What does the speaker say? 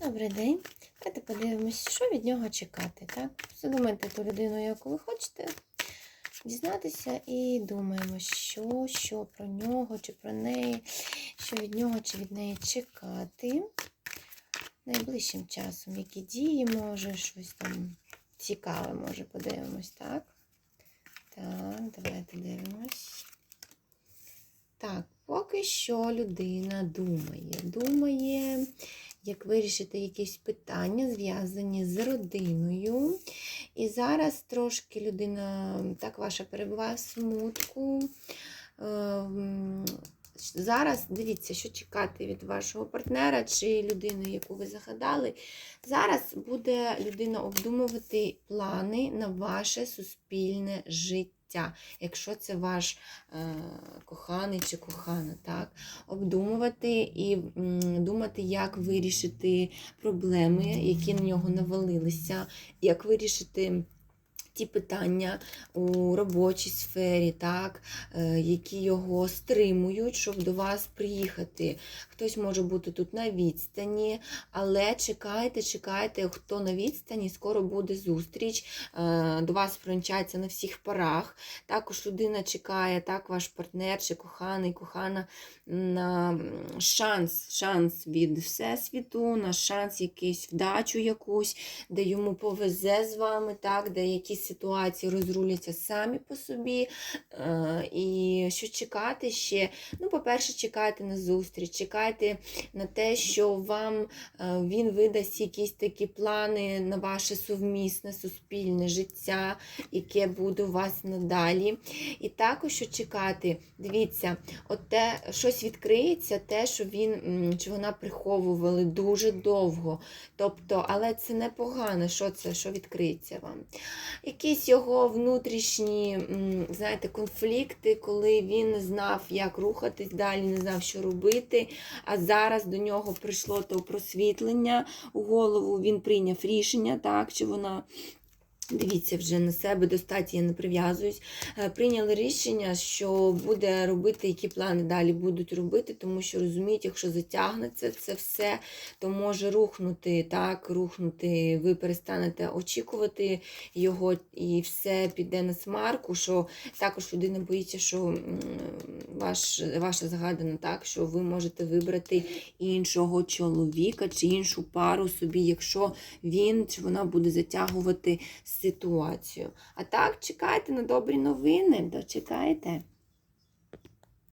Добрий день. Давайте подивимось, що від нього чекати. Так? Задумайте ту людину, яку ви хочете дізнатися, і думаємо, що, що про нього чи про неї, що від нього чи від неї чекати найближчим часом. Які дії може, щось там цікаве, може, подивимось, так? Так, давайте дивимось. Так, поки що людина думає. Думає, як вирішити якісь питання, зв'язані з родиною. І зараз трошки людина так ваша перебуває в смутку. Ем, Зараз дивіться, що чекати від вашого партнера чи людини, яку ви загадали. Зараз буде людина обдумувати плани на ваше суспільне життя, якщо це ваш е, коханий чи кохана, так? обдумувати і думати, як вирішити проблеми, які на нього навалилися, як вирішити. Ті питання у робочій сфері, так, е, які його стримують, щоб до вас приїхати. Хтось може бути тут на відстані, але чекайте, чекайте, хто на відстані, скоро буде зустріч. е, До вас примчаться на всіх парах. Також людина чекає, так, ваш партнер чи коханий, кохана на шанс, шанс від Всесвіту, на шанс якийсь вдачу якусь, де йому повезе з вами, так, де якісь ситуації розруляться самі по собі. Е, І що чекати ще? Ну, по-перше, чекайте на зустріч, чекайте на те, що вам е, він видасть якісь такі плани на ваше совмісне суспільне життя, яке буде у вас надалі. І також що чекати, дивіться, от те, щось відкриється, те, що він чи вона приховували дуже довго. Тобто, але це не погано, що це, що відкриється вам. Якісь його внутрішні, знаєте, конфлікти, коли він знав, як рухатись далі, не знав, що робити. А зараз до нього прийшло то просвітлення у голову, він прийняв рішення, так, чи вона. Дивіться вже на себе, достатньо я не прив'язуюсь. Е, Прийняли рішення, що буде робити, які плани далі будуть робити, тому що розуміють, якщо затягнеться це все, то може рухнути, так, рухнути, ви перестанете очікувати його, і все піде на смарку. Що також людина боїться, що ваш, ваша загадана так, що ви можете вибрати іншого чоловіка чи іншу пару собі, якщо він чи вона буде затягувати ситуацію. А так, чекайте на добрі новини, дочекайте.